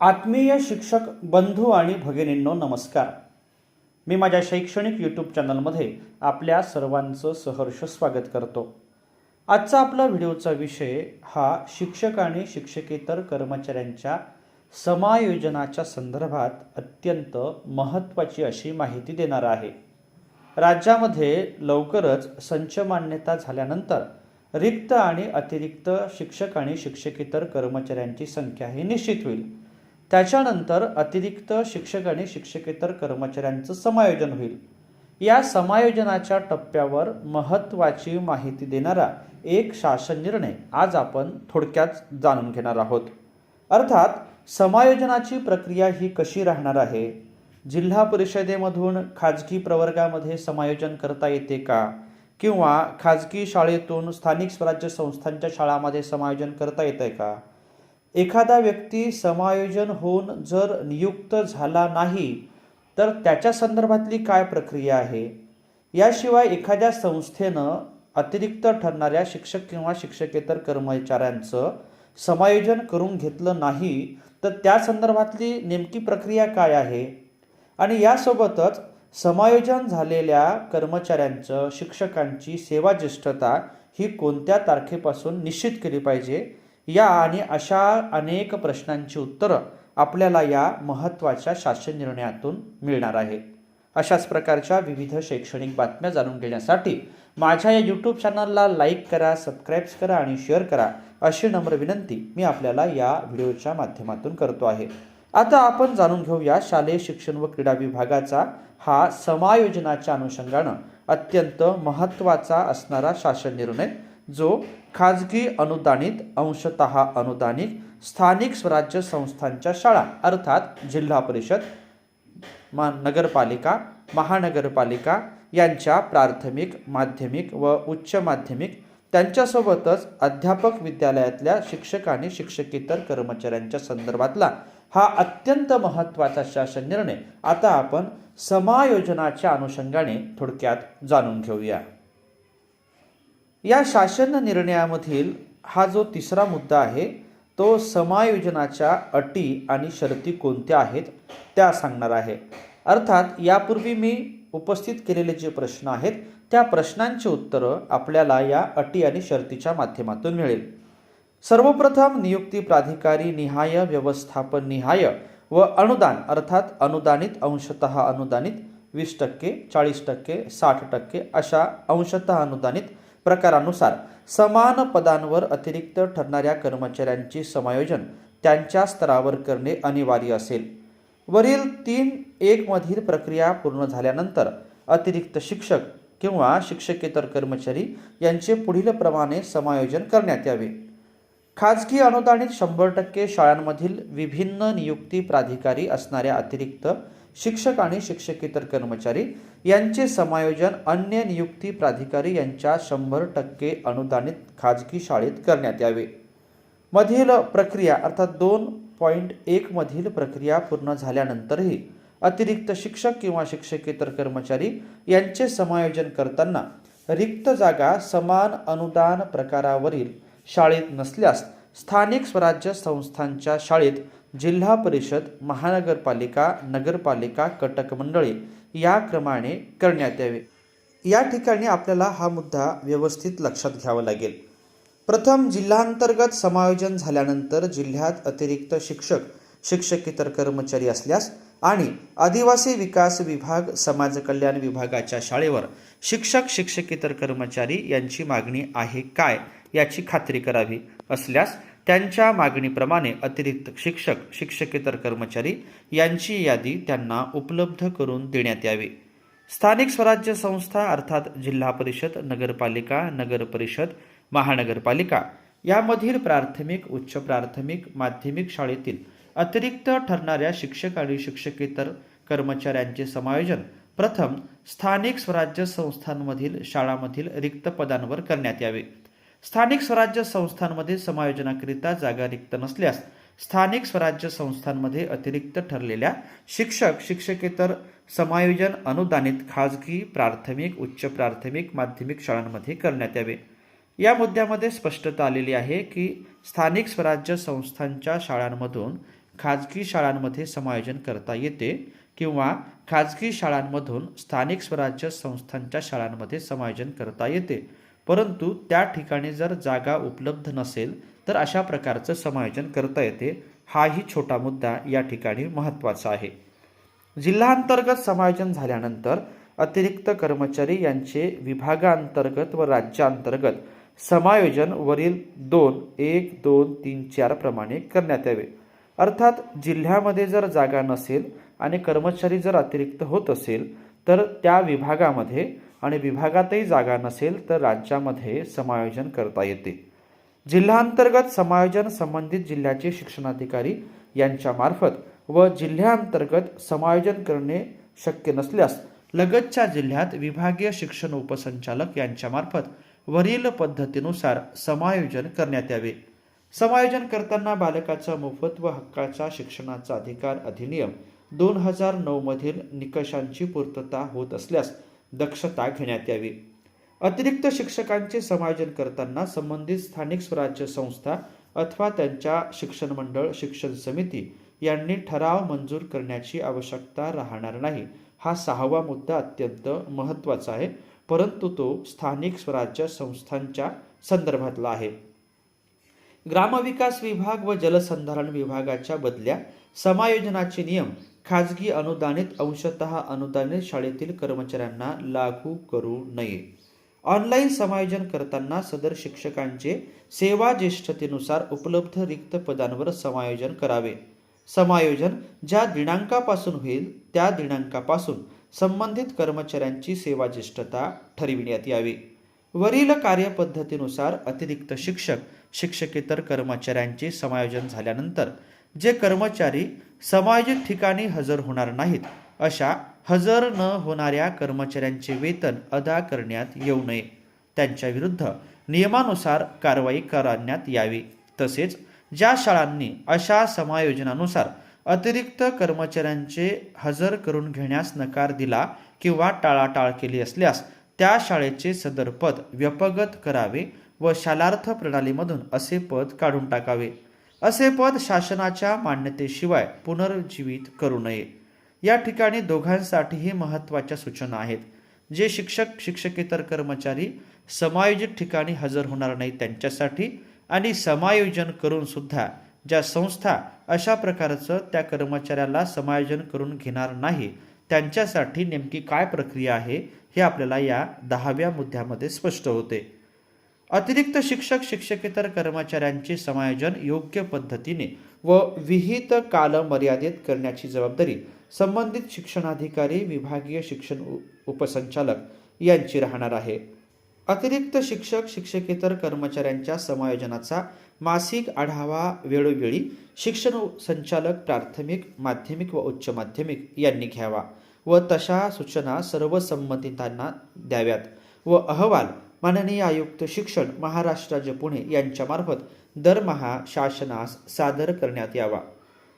आत्मीय शिक्षक बंधू आणि भगिनींनो नमस्कार. मी माझ्या शैक्षणिक यूट्यूब चॅनलमध्ये आपल्या सर्वांचं सहर्ष स्वागत करतो. आजचा आपला व्हिडिओचा विषय हा शिक्षक आणि शिक्षकेतर कर्मचाऱ्यांच्या समायोजनाच्या संदर्भात अत्यंत महत्त्वाची अशी माहिती देणार आहे. राज्यामध्ये लवकरच संच मान्यता झाल्यानंतर रिक्त आणि अतिरिक्त शिक्षक आणि शिक्षकेतर कर्मचाऱ्यांची संख्या ही निश्चित होईल. त्याच्यानंतर अतिरिक्त शिक्षक आणि शिक्षकेतर कर्मचाऱ्यांचं समायोजन होईल. या समायोजनाच्या टप्प्यावर महत्त्वाची माहिती देणारा एक शासन निर्णय आज आपण थोडक्यात जाणून घेणार आहोत. अर्थात समायोजनाची प्रक्रिया ही कशी राहणार आहे? जिल्हा परिषदेमधून खाजगी प्रवर्गामध्ये समायोजन करता येते का? किंवा खाजगी शाळेतून स्थानिक स्वराज्य संस्थांच्या शाळामध्ये समायोजन करता येतं का? एखादा व्यक्ती समायोजन होऊन जर नियुक्त झाला नाही तर त्याच्या संदर्भातली काय प्रक्रिया आहे? याशिवाय एखाद्या संस्थेनं अतिरिक्त ठरणाऱ्या शिक्षक किंवा शिक्षकेतर कर्मचाऱ्यांचं समायोजन करून घेतलं नाही तर त्या संदर्भातली नेमकी प्रक्रिया काय आहे? आणि यासोबतच समायोजन झालेल्या कर्मचाऱ्यांचं शिक्षकांची सेवाज्येष्ठता ही कोणत्या तारखेपासून निश्चित केली पाहिजे? या आणि अशा अनेक प्रश्नांची उत्तरं आपल्याला या महत्त्वाच्या शासन निर्णयातून मिळणार आहे. अशाच प्रकारच्या विविध शैक्षणिक बातम्या जाणून घेण्यासाठी माझ्या या यूट्यूब चॅनलला लाईक करा सबस्क्राईब्स करा आणि शेअर करा अशी नम्र विनंती मी आपल्याला या व्हिडिओच्या माध्यमातून करतो आहे. आता आपण जाणून घेऊया शालेय शिक्षण व क्रीडा विभागाचा हा समायोजनाच्या अनुषंगानं अत्यंत महत्त्वाचा असणारा शासन निर्णय जो खाजगी अनुदानित अंशतः अनुदानित स्थानिक स्वराज्य संस्थांच्या शाळा अर्थात जिल्हा परिषद मा नगरपालिका महानगरपालिका यांच्या प्राथमिक माध्यमिक व उच्च माध्यमिक त्यांच्यासोबतच अध्यापक विद्यालयातल्या शिक्षक आणि शिक्षकेतर कर्मचाऱ्यांच्या संदर्भातला हा अत्यंत महत्त्वाचा शासन निर्णय आता आपण समायोजनाच्या अनुषंगाने थोडक्यात जाणून घेऊया. या शासन निर्णयामधील हा जो तिसरा मुद्दा आहे तो समायोजनाच्या अटी आणि शर्ती कोणत्या आहेत त्या सांगणार आहे. अर्थात यापूर्वी मी उपस्थित केलेले जे प्रश्न आहेत त्या प्रश्नांची उत्तरं आपल्याला या अटी आणि शर्तीच्या माध्यमातून मिळेल. सर्वप्रथम नियुक्ती प्राधिकारी निहाय व्यवस्थापन निहाय व अनुदान अर्थात अनुदानित अंशतः अनुदानित वीस टक्के चाळीस टक्के साठ टक्के अशा अंशतः अनुदानित प्रकारानुसार समान पदांवर अतिरिक्त ठरणाऱ्या कर्मचाऱ्यांची समायोजन त्यांच्या स्तरावर करणे अनिवार्य असेल. वरील तीन एकमधील प्रक्रिया पूर्ण झाल्यानंतर अतिरिक्त शिक्षक किंवा शिक्षकेतर कर्मचारी यांचे पुढील प्रमाणे समायोजन करण्यात यावे. खाजगी अनुदानित शंभर टक्के शाळांमधील विभिन्न नियुक्ती प्राधिकारी असणाऱ्या अतिरिक्त शिक्षक आणि शिक्षकेतर कर्मचारी यांचे समायोजन अन्य नियुक्ती प्राधिकारी यांच्या शंभर टक्के अनुदानित खाजगी शाळेत करण्यात यावे. मधील प्रक्रिया अर्थात दोन पॉईंट एकमधील प्रक्रिया पूर्ण झाल्यानंतरही अतिरिक्त शिक्षक किंवा शिक्षकेतर कर्मचारी यांचे समायोजन करताना रिक्त जागा समान अनुदान प्रकारावरील शाळेत नसल्यास स्थानिक स्वराज्य संस्थांच्या शाळेत जिल्हा परिषद महानगरपालिका नगरपालिका कटक मंडळे या क्रमाने करण्यात यावे. या ठिकाणी आपल्याला हा मुद्दा व्यवस्थित लक्षात घ्यावा लागेल. प्रथम जिल्हांतर्गत समायोजन झाल्यानंतर जिल्ह्यात अतिरिक्त शिक्षक शिक्षकेतर कर्मचारी असल्यास आणि आदिवासी विकास विभाग समाज कल्याण विभागाच्या शाळेवर शिक्षक शिक्षकेतर कर्मचारी यांची मागणी आहे काय याची खात्री करावी असल्यास त्यांच्या मागणीप्रमाणे अतिरिक्त शिक्षक शिक्षकेतर कर्मचारी यांची यादी त्यांना उपलब्ध करून देण्यात यावी. स्थानिक स्वराज्य संस्था अर्थात जिल्हा परिषद नगरपालिका नगर परिषद महानगरपालिका यामधील प्राथमिक उच्च प्राथमिक माध्यमिक शाळेतील अतिरिक्त ठरणाऱ्या शिक्षक आणि शिक्षकेतर कर्मचाऱ्यांचे समायोजन प्रथम स्थानिक स्वराज्य संस्थांमधील शाळांमधील रिक्त पदांवर करण्यात यावे. स्थानिक स्वराज्य संस्थांमध्ये समायोजनाकरिता जागा रिक्त नसल्यास स्थानिक स्वराज्य संस्थांमध्ये अतिरिक्त ठरलेल्या शिक्षक शिक्षकेतर समायोजन अनुदानित खाजगी प्राथमिक उच्च प्राथमिक माध्यमिक शाळांमध्ये करण्यात यावे. या मुद्द्यामध्ये स्पष्टता आलेली आहे की स्थानिक स्वराज्य संस्थांच्या शाळांमधून खाजगी शाळांमध्ये समायोजन करता येते किंवा खाजगी शाळांमधून स्थानिक स्वराज्य संस्थांच्या शाळांमध्ये समायोजन करता येते. परंतु त्या ठिकाणी जर जागा उपलब्ध नसेल तर अशा प्रकारचं समायोजन करता येते. हाही छोटा मुद्दा या ठिकाणी महत्त्वाचा आहे. जिल्हांतर्गत समायोजन झाल्यानंतर अतिरिक्त कर्मचारी यांचे विभागांतर्गत व राज्यांतर्गत समायोजन वरील दोन एक दोन तीन चार प्रमाणे करण्यात यावे. अर्थात जिल्ह्यामध्ये जर जागा नसेल आणि कर्मचारी जर अतिरिक्त होत असेल तर त्या विभागामध्ये आणि विभागातही जागा नसेल तर राज्यामध्ये समायोजन करता येते. जिल्हांतर्गत समायोजन संबंधित जिल्ह्याचे शिक्षणाधिकारी यांच्यामार्फत व जिल्ह्यांतर्गत समायोजन करणे शक्य नसल्यास लगतच्या जिल्ह्यात विभागीय शिक्षण उपसंचालक यांच्यामार्फत वरील पद्धतीनुसार समायोजन करण्यात यावे. समायोजन करताना बालकाचा मोफत व हक्काचा शिक्षणाचा अधिकार अधिनियम दोन हजार नऊमधील निकषांची पूर्तता होत असल्यास दक्षता घेण्यात यावी. अतिरिक्त शिक्षकांचे समायोजन करताना संबंधित स्थानिक स्वराज्य संस्था अथवा त्यांच्या शिक्षण मंडळ शिक्षण समिती यांनी ठराव मंजूर करण्याची आवश्यकता राहणार नाही. हा सहावा मुद्दा अत्यंत महत्त्वाचा आहे परंतु तो स्थानिक स्वराज्य संस्थांच्या संदर्भातला आहे. ग्रामविकास विभाग व जलसंधारण विभागाच्या बदल्या समायोजनाचे नियम खाजगी अनुदानित अंशतः अनुदानित शाळेतील कर्मचाऱ्यांना लागू करू नये. ऑनलाईन समायोजन करताना सदर शिक्षकांचे सेवा ज्येष्ठतेनुसार उपलब्ध रिक्त पदांवर समायोजन करावे. समायोजन ज्या दिनांकापासून होईल त्या दिनांकापासून संबंधित कर्मचाऱ्यांची सेवा ज्येष्ठता ठरविण्यात यावी. वरील कार्यपद्धतीनुसार अतिरिक्त शिक्षक शिक्षकेतर कर्मचाऱ्यांचे समायोजन झाल्यानंतर जे कर्मचारी समायोजित ठिकाणी हजर होणार नाहीत. अशा हजर न होणाऱ्या कर्मचाऱ्यांचे वेतन अदा करण्यात येऊ नये. त्यांच्याविरुद्ध नियमानुसार कारवाई करण्यात यावी. तसेच ज्या शाळांनी अशा समायोजनानुसार अतिरिक्त कर्मचाऱ्यांचे हजर करून घेण्यास नकार दिला किंवा टाळाटाळ केली असल्यास त्या शाळेचे सदर पद व्यपगत करावे व शालार्थ प्रणालीमधून असे पद काढून टाकावे. असे पद शासनाच्या मान्यतेशिवाय पुनर्जीवित करू नये. या ठिकाणी दोघांसाठीही महत्त्वाच्या सूचना आहेत. जे शिक्षक शिक्षकेतर कर्मचारी समायोजित ठिकाणी हजर होणार नाही त्यांच्यासाठी आणि समायोजन करून सुद्धा ज्या संस्था अशा प्रकारचं त्या कर्मचाऱ्याला समायोजन करून घेणार नाही त्यांच्यासाठी नेमकी काय प्रक्रिया आहे हे आपल्याला या दहाव्या मुद्द्यामध्ये स्पष्ट होते. अतिरिक्त शिक्षक शिक्षकेतर कर्मचाऱ्यांचे समायोजन योग्य पद्धतीने व विहित कालमर्यादेत करण्याची जबाबदारी संबंधित शिक्षणाधिकारी विभागीय शिक्षण उ- उपसंचालक यांची राहणार आहे. अतिरिक्त शिक्षक शिक्षकेतर कर्मचाऱ्यांच्या समायोजनाचा मासिक आढावा वेळोवेळी शिक्षण संचालक प्राथमिक माध्यमिक व उच्च माध्यमिक यांनी घ्यावा व तशा सूचना सर्व संबंधितांना द्याव्यात व अहवाल माननीय आयुक्त शिक्षण महाराष्ट्र राज्य पुणे यांच्यामार्फत दरमहा शासनास सादर करण्यात यावा.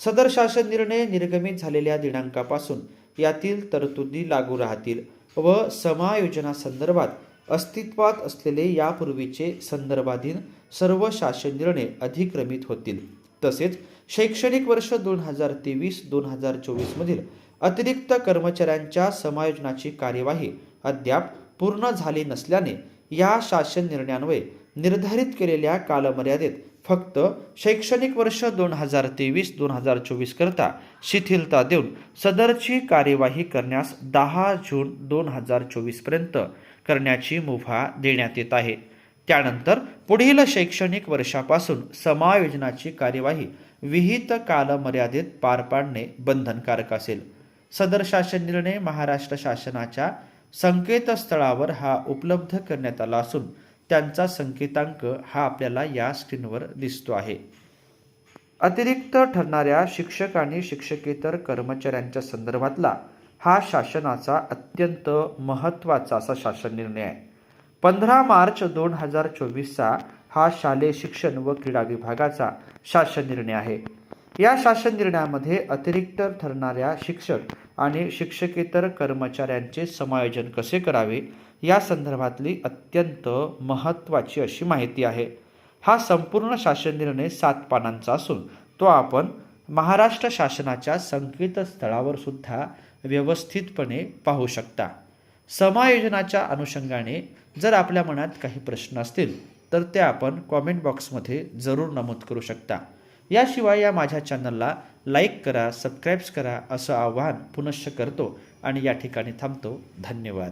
सदर शासन निर्णय निर्गमित झालेल्या दिनांकापासून यातील तरतुदी लागू राहतील व समायोजनासंदर्भात अस्तित्वात असलेले यापूर्वीचे संदर्भाधीन सर्व शासन निर्णय अधिक्रमित होतील. तसेच शैक्षणिक वर्ष दोन हजार तेवीस दोन हजार चोवीसमधील अतिरिक्त कर्मचाऱ्यांच्या समायोजनाची कार्यवाही अद्याप पूर्ण झाली नसल्याने या शासन निर्णयान्वये निर्धारित केलेल्या कालमर्यादेत फक्त शैक्षणिक वर्ष दोन हजार तेवीस दोन हजार चोवीस करता शिथिलता देऊन सदरची कार्यवाही करण्यास दहा जून दोन हजार चोवीसपर्यंत करण्याची मुभा देण्यात येत आहे. त्यानंतर पुढील शैक्षणिक वर्षापासून समायोजनाची कार्यवाही विहित कालमर्यादेत पार पाडणे बंधनकारक असेल. सदर शासन निर्णय महाराष्ट्र शासनाच्या संकेतस्थळावर हा उपलब्ध करण्यात आला असून त्यांचा संकेतांक हा आपल्याला या स्क्रीनवर दिसतो आहे. अतिरिक्त ठरणाऱ्या शिक्षक आणि शिक्षकेतर कर्मचाऱ्यांच्या संदर्भातला हा शासनाचा अत्यंत महत्त्वाचा असा शासन निर्णय आहे. पंधरा मार्च दोन हजार चोवीसचा हा शालेय शिक्षण व क्रीडा विभागाचा शासन निर्णय आहे. या शासन निर्णयामध्ये अतिरिक्त ठरणाऱ्या शिक्षक आणि शिक्षकेतर कर्मचाऱ्यांचे समायोजन कसे करावे या संदर्भातली अत्यंत महत्त्वाची अशी माहिती आहे. हा संपूर्ण शासन निर्णय सात पानांचा असून तो आपण महाराष्ट्र शासनाच्या संकेतस्थळावर सुद्धा व्यवस्थितपणे पाहू शकता. समायोजनाच्या अनुषंगाने जर आपल्या मनात काही प्रश्न असतील तर ते आपण कॉमेंट बॉक्समध्ये जरूर नमूद करू शकता. याशिवाय या माझ्या चॅनलला लाईक करा सबस्क्राईब्स करा असं आवाहन पुनश्च करतो आणि या ठिकाणी थांबतो. धन्यवाद.